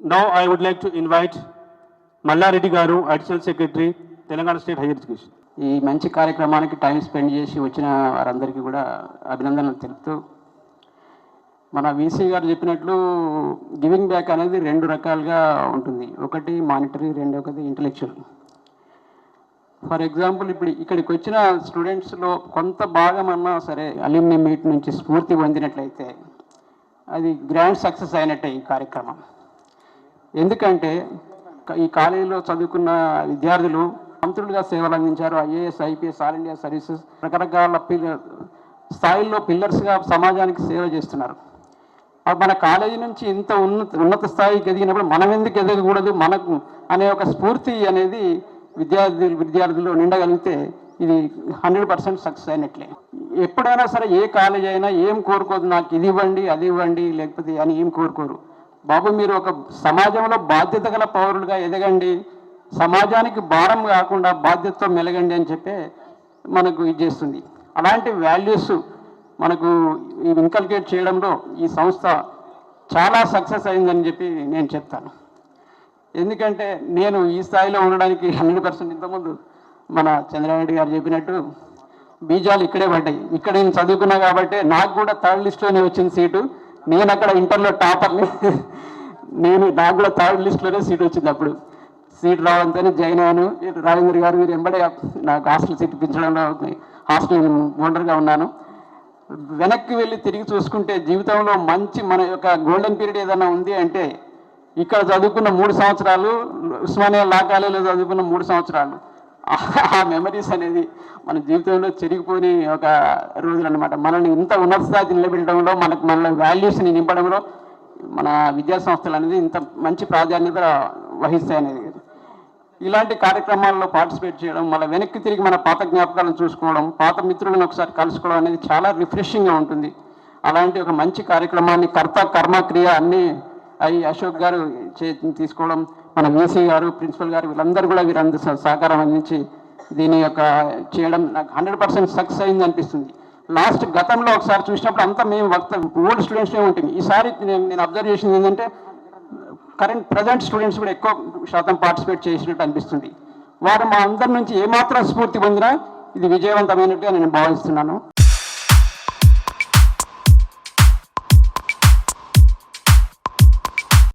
Now I would like to invite Mallareddy garu additional secretary Telangana state higher education ఈ మంచి కార్యక్రమానికి time spend చేసి వచ్చిన వారందరికీ కూడా అభినందనలు తెలుపుతూ మన వీసీ గారు చెప్పినట్లు గివింగ్ బ్యాక్ అనేది రెండు రకాలుగా ఉంటుంది. ఒకటి మానిటరీ రెండొకటి ఇంటలెక్చువల్ ఫర్ ఎగ్జాంపుల్ ఇప్పుడు ఇక్కడికి వచ్చిన స్టూడెంట్స్లో కొంత భాగం అన్నా సరే అల్యూమినియం మీట్ నుంచి స్ఫూర్తి పొందినట్లయితే అది గ్రాండ్ సక్సెస్ అయినట్టే ఈ కార్యక్రమం. ఎందుకంటే ఈ కాలేజీలో చదువుకున్న విద్యార్థులు మంత్రులుగా సేవలు అందించారు IAS IPS all India services రకరకాల స్థాయిల్లో పిల్లర్స్గా సమాజానికి సేవ చేస్తున్నారు. మన కాలేజీ నుంచి ఇంత ఉన్నత ఉన్నత స్థాయికి ఎదిగినప్పుడు మనం ఎందుకు ఎదగకూడదు? మనకు అనే ఒక స్ఫూర్తి అనేది విద్యార్థులు విద్యార్థులు నిండగలిగితే ఇది హండ్రెడ్ పర్సెంట్ సక్సెస్ అయినట్లే. ఎప్పుడైనా సరే ఏ కాలేజ్ అయినా ఏం కోరుకోదు నాకు ఇది ఇవ్వండి అది ఇవ్వండి లేకపోతే అని ఏం కోరుకోరు. బాబు మీరు ఒక సమాజంలో బాధ్యత గల పౌరులుగా ఎదగండి. సమాజానికి భారం కాకుండా బాధ్యతతో మెలగండి అని చెప్పే మనకు ఇది చేస్తుంది. అలాంటి వాల్యూస్ మనకు ఇన్కల్కేట్ చేయడంలో ఈ సంస్థ చాలా సక్సెస్ అయిందని చెప్పి నేను చెప్తాను. ఎందుకంటే నేను ఈ స్థాయిలో ఉండడానికి హండ్రెడ్ పర్సెంట్ ఇంతకుముందు మన చంద్రారెడ్డి గారు చెప్పినట్టు బీజాలు ఇక్కడే పడ్డాయి. ఇక్కడ నేను చదువుకున్నా కాబట్టి నాకు కూడా థర్డ్ లిస్ట్లోనే వచ్చింది సీటు. నేను అక్కడ ఇంటర్లో టాపర్ని నేను నాకు కూడా థర్డ్ లిస్ట్లోనే సీట్ వచ్చింది అప్పుడు. సీట్ రావడంతోనే జాయిన్ అయ్యాను. రాజేంద్ర గారు మీరు ఎంబడే నాకు హాస్టల్ సీట్ పెంచడంలో హాస్టల్ ఓనర్గా ఉన్నాను. వెనక్కి వెళ్ళి తిరిగి చూసుకుంటే జీవితంలో మంచి మన యొక్క గోల్డెన్ పీరియడ్ ఏదైనా ఉంది అంటే ఇక్కడ చదువుకున్న మూడు సంవత్సరాలు ఉస్మానియా లా కాలేజీలో చదువుకున్న మూడు సంవత్సరాలు. ఆ మెమరీస్ అనేది మన జీవితంలో చెరిగిపోని ఒక రోజులు అనమాట మనల్ని ఇంత ఉన్నత స్థాయి నిలబెట్టడంలో మనకు మన వాల్యూస్ని నింపడంలో మన విద్యా సంస్థలు అనేది ఇంత మంచి ప్రాధాన్యత వహిస్తాయి అనేది ఇలాంటి కార్యక్రమాల్లో పార్టిసిపేట్ చేయడం మళ్ళీ వెనక్కి తిరిగి మన పాత జ్ఞాపకాలను చూసుకోవడం పాత మిత్రులను ఒకసారి కలుసుకోవడం అనేది చాలా రిఫ్రెషింగ్గా ఉంటుంది. అలాంటి ఒక మంచి కార్యక్రమాన్ని కర్త కర్మ క్రియ అన్నీ అవి అశోక్ గారు చే తీసుకోవడం మన వీసీ గారు ప్రిన్సిపల్ గారు వీళ్ళందరూ కూడా వీరందరూ సహకారం అందించి దీని యొక్క చేయడం నాకు హండ్రెడ్ పర్సెంట్ సక్సెస్ అయింది అనిపిస్తుంది. లాస్ట్ గతంలో ఒకసారి చూసినప్పుడు అంతా మేము వక్త ఓల్డ్ స్టూడెంట్స్నే ఉంటుంది ఈసారి నేను నేను అబ్జర్వ్ చేసింది ఏంటంటే కరెంట్ ప్రజెంట్ స్టూడెంట్స్ కూడా ఎక్కువ శాతం పార్టిసిపేట్ చేసినట్టు అనిపిస్తుంది. వారు మా అందరి నుంచి ఏమాత్రం స్ఫూర్తి పొందినా ఇది విజయవంతమైనట్టుగా నేను భావిస్తున్నాను.